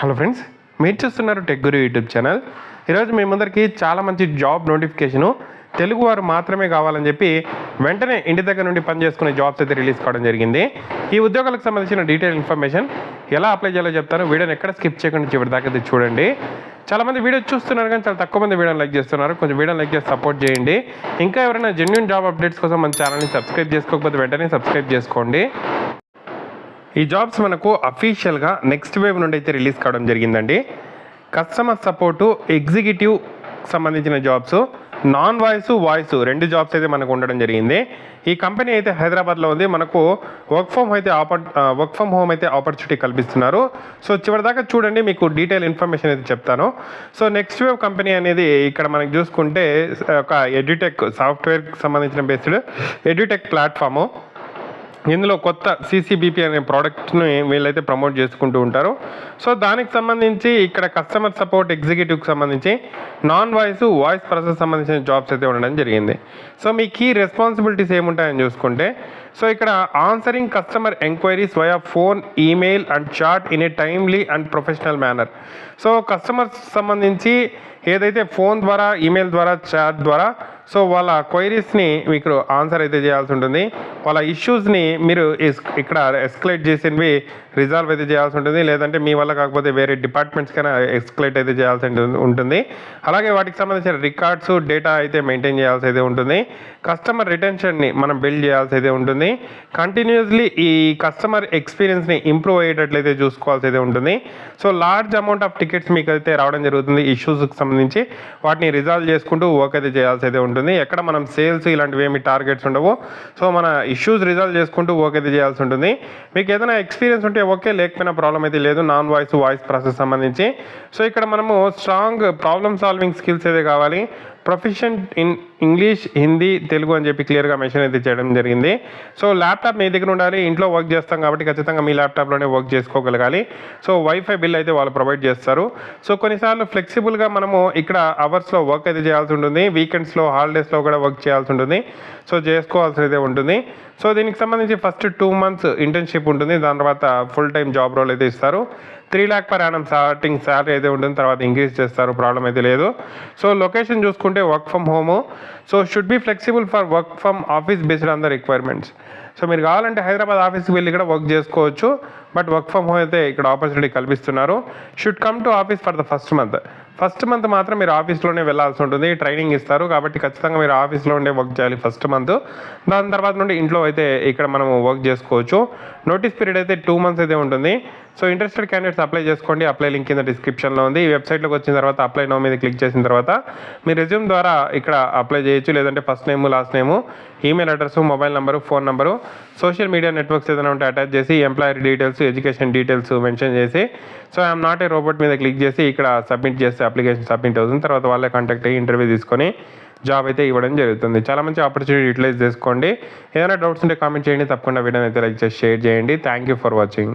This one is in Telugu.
హలో ఫ్రెండ్స్ మీరు చూస్తున్నారు టెక్ గురు యూట్యూబ్ ఛానల్ ఈరోజు మీ చాలా మంచి జాబ్ నోటిఫికేషను తెలుగు వారు మాత్రమే కావాలని చెప్పి వెంటనే ఇంటి దగ్గర నుండి పనిచేసుకునే జాబ్స్ అయితే రిలీజ్ కావడం జరిగింది. ఈ ఉద్యోగాలకు సంబంధించిన డీటెయిల్ ఇన్ఫర్మేషన్ ఎలా అప్లై చేయాలో చెప్తాను. వీడియోని ఎక్కడ స్కిప్ చేయకుండా చివరి దాకా అయితే చూడండి. చాలా మంది వీడియో చూస్తున్నారు కానీ చాలా తక్కువ మంది వీడియోని లైక్ చేస్తున్నారు. కొంచెం వీడియోని లైక్ చేసి సపోర్ట్ చేయండి. ఇంకా ఎవరైనా జెన్యున్ జాబ్ అప్డేట్స్ కోసం మన ఛానల్ని సబ్స్క్రైబ్ చేసుకోకపోతే వెంటనే సబ్స్క్రైబ్ చేసుకోండి. ఈ జాబ్స్ మనకు అఫీషియల్గా నెక్స్ట్ వేవ్ నుండి అయితే రిలీజ్ కావడం జరిగిందండి. కస్టమర్ సపోర్టు ఎగ్జిక్యూటివ్ సంబంధించిన జాబ్స్ నాన్ వాయిస్ వాయిస్ రెండు జాబ్స్ అయితే మనకు ఉండడం జరిగింది. ఈ కంపెనీ అయితే హైదరాబాద్లో ఉంది. మనకు వర్క్ ఫ్రమ్ అయితే ఆపర్ వర్క్ ఫ్రమ్ హోమ్ అయితే ఆపర్చునిటీ కల్పిస్తున్నారు. సో చివరిదాకా చూడండి మీకు డీటెయిల్ ఇన్ఫర్మేషన్ అయితే చెప్తాను. సో నెక్స్ట్ వేవ్ కంపెనీ అనేది ఇక్కడ మనకి చూసుకుంటే ఒక ఎడ్యుటెక్ సాఫ్ట్వేర్కి సంబంధించిన బేస్డ్ ఎడ్యుటెక్ ప్లాట్ఫాము. ఇందులో కొత్త సీసీబీపీ అనే ప్రోడక్ట్ని వీళ్ళైతే ప్రమోట్ చేసుకుంటూ ఉంటారు. సో దానికి సంబంధించి ఇక్కడ కస్టమర్ సపోర్ట్ ఎగ్జిక్యూటివ్కి సంబంధించి నాన్ వాయిస్ వాయిస్ ప్రాసెస్ సంబంధించిన జాబ్స్ అయితే ఉండడం జరిగింది. సో మీ కీ రెస్పాన్సిబిలిటీస్ ఏముంటాయని చూసుకుంటే సో ఇక్కడ answering customer enquiries via phone email and chat in a timely and professional manner so customers సంబంధించి ఏదైతే ఫోన్ ద్వారా ఈమెయిల్ ద్వారా చాట్ ద్వారా సో వాళ్ళ క్వైరీస్ని మీకు ఆన్సర్ అయితే చేయాల్సి ఉంటుంది. వాళ్ళ ఇష్యూస్ని మీరు ఇక్కడ ఎస్కలేట్ చేసినవి రిజాల్వ్ అయితే చేయాల్సి ఉంటుంది. లేదంటే మీ వల్ల కాకపోతే వేరే డిపార్ట్మెంట్స్కైనా ఎస్కలేట్ అయితే చేయాల్సి ఉంటుంది- ఉంటుంది. అలాగే వాటికి సంబంధించిన రికార్డ్స్ డేటా అయితే మెయింటైన్ చేయాల్సి అయితే ఉంటుంది. కస్టమర్ రిటెన్షన్ని మనం బిల్డ్ చేయాల్సి అయితే ఉంటుంది. కంటిన్యూస్లీ ఈ కస్టమర్ ఎక్స్పీరియన్స్ని ఇంప్రూవ్ అయ్యేటట్లయితే చూసుకోవాల్సి అయితే ఉంటుంది. So large amount of tickets మీకు అయితే రావడం జరుగుతుంది ఇష్యూస్కి సంబంధించి. వాటిని రిజాల్వ్ చేసుకుంటూ వర్క్ అయితే చేయాల్సి అయితే ఉంటుంది. ఎక్కడ మనం సేల్స్ ఇలాంటివి ఏమి టార్గెట్స్ ఉండవు. సో మన ఇష్యూస్ రిజాల్వ్ చేసుకుంటూ ఓకే చేయాల్సి ఉంటుంది. మీకు ఏదైనా ఎక్స్పీరియన్స్ ఉంటే ఓకే లేకపోయినా ప్రాబ్లం అయితే లేదు. నాన్ వాయిస్ వాయిస్ ప్రాసెస్ సంబంధించి. సో ఇక్కడ మనము స్ట్రాంగ్ ప్రాబ్లమ్ సాల్వింగ్ స్కిల్స్ అయితే కావాలి. Profession in English Hindi Telugu అని చెప్పి క్లియర్గా మెన్షన్ అయితే చేయడం జరిగింది. సో ల్యాప్టాప్ మీ దగ్గర ఉండాలి ఇంట్లో వర్క్ చేస్తాం కాబట్టి ఖచ్చితంగా మీ ల్యాప్టాప్లోనే వర్క్ చేసుకోగలగాలి. సో వైఫై బిల్ అయితే వాళ్ళు ప్రొవైడ్ చేస్తారు. సో కొన్నిసార్లు ఫ్లెక్సిబుల్గా మనము ఇక్కడ అవర్స్లో వర్క్ అయితే చేయాల్సి ఉంటుంది. వీకెండ్స్లో హాలిడేస్లో కూడా వర్క్ చేయాల్సి ఉంటుంది. సో చేసుకోవాల్సి అయితే ఉంటుంది. సో దీనికి సంబంధించి ఫస్ట్ టూ మంత్స్ ఇంటర్న్షిప్ ఉంటుంది. దాని తర్వాత ఫుల్ టైం జాబ్ రోల్ అయితే ఇస్తారు. Three lakh per annum starting salary అయితే ఉంటుంది తర్వాత ఇంక్రీజ్ చేస్తారు ప్రాబ్లం అయితే లేదు. సో లొకేషన్ చూసుకుంటే work from home so should be flexible for work from office based on the requirements so మీరు కావాలంటే హైదరాబాద్ ఆఫీస్కి వెళ్ళి కూడా వర్క్ చేసుకోవచ్చు. బట్ వర్క్ ఫ్రమ్ హోమ్ అయితే ఇక్కడ ఆపర్చునిటీ కల్పిస్తున్నారు. Should come to office for the first month first month మాత్రం మీరు ఆఫీస్లోనే వెళ్ళాల్సి ఉంటుంది. ట్రైనింగ్ ఇస్తారు. కాబట్టి ఖచ్చితంగా మీరు ఆఫీస్లో ఉండే వర్క్ చేయాలి ఫస్ట్ మంత్ దాని తర్వాత నుండి ఇంట్లో అయితే ఇక్కడ మనం వర్క్ చేసుకోవచ్చు. నోటీస్ పీరియడ్ అయితే టూ మంత్స్ అయితే ఉంటుంది. సో ఇంట్రెస్టెడ్ క్యాండిడేట్స్ అప్లై చేసుకోండి. అప్లై లింక్ కింద డిస్క్రిప్షన్లో ఉంది. ఈ వెబ్సైట్లోకి వచ్చిన తర్వాత అప్లై నో మీద క్లిక్ చేసిన తర్వాత మీ రెజ్యూమ్ ద్వారా ఇక్కడ అప్లై చేయొచ్చు. లేదంటే first name last name email address mobile number phone number social media networks ఏదైనా ఉంటే అటాచ్ చేసి employer details education details mention చేసి so I'm not a robot మీద క్లిక్ చేసి ఇక్కడ సబ్మిట్ చేస్తే అప్లికేషన్ సబ్మిట్ అవుతుంది. తర్వాత వాళ్ళే కాంటాక్ట్ అయ్యి ఇంటర్వ్యూ తీసుకొని జాబ్ అయితే ఇవ్వడం జరుగుతుంది. చాలా మంచి ఆపర్చునిటీ యూటిలైజ్ చేసుకోండి. ఏదైనా డౌట్స్ ఉంటే కామెంట్ చేయండి. తప్పకుండా వీడియోని అయితే లైక్ చేసి షేర్ చేయండి. Thank you for watching